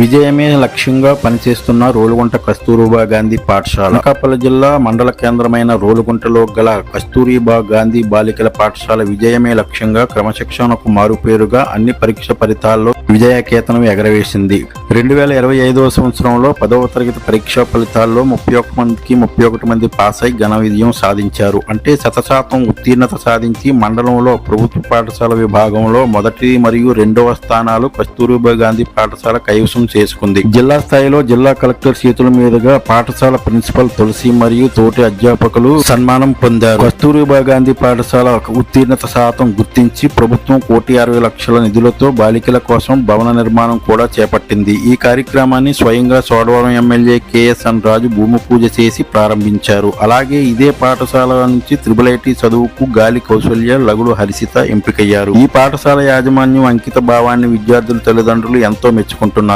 విజయమే లక్ష్యంగా పనిచేస్తున్న రోలుగుంట కస్తూరిబా గాంధీ పాఠశాల. అనకాపల్లి జిల్లా మండల కేంద్రమైన రోలుగుంటలో గల కస్తూరిబా గాంధీ బాలికల పాఠశాల విజయమే లక్ష్యంగా క్రమశిక్షణకు మారుపేరుగా అన్ని పరీక్ష ఫలితాల్లో విజయకేతనం ఎగరవేసింది. రెండు వేల ఇరవై ఐదవ సంవత్సరంలో పదవ తరగతి పరీక్షా ఫలితాల్లో ముప్పై ఒక్క మందికి ముప్పై ఒకటి మంది పాస్ అయి ఘన విజయం సాధించారు. అంటే శతశాతం ఉత్తీర్ణత సాధించి మండలంలో ప్రభుత్వ పాఠశాల విభాగంలో మొదటి మరియు రెండవ స్థానాలు కస్తూరిబా గాంధీ పాఠశాల కైవసం చేసుకుంది. జిల్లా స్థాయిలో జిల్లా కలెక్టర్ చేతుల మీదుగా పాఠశాల ప్రిన్సిపల్ తులసి మరియు తోటి అధ్యాపకులు సన్మానం పొందారు. కస్తూరిబా గాంధీ పాఠశాల ఉత్తీర్ణత శాతం గుర్తించి ప్రభుత్వం కోటి అరవై లక్షల నిధులతో బాలికల కోసం భవన నిర్మాణం కూడా చేపట్టింది. ఈ కార్యక్రమాన్ని స్వయంగా సోడవరం ఎమ్మెల్యే కెఎస్ఎన్ రాజు భూమి పూజ చేసి ప్రారంభించారు. అలాగే ఇదే పాఠశాల నుంచి త్రిబుల్ ఐటీ చదువుకు గాలి కౌశల్య లగుడు హరిసిత ఎంపికయ్యారు. ఈ పాఠశాల యాజమాన్యం అంకిత భావాన్ని విద్యార్థుల తల్లిదండ్రులు ఎంతో మెచ్చుకుంటున్నారు.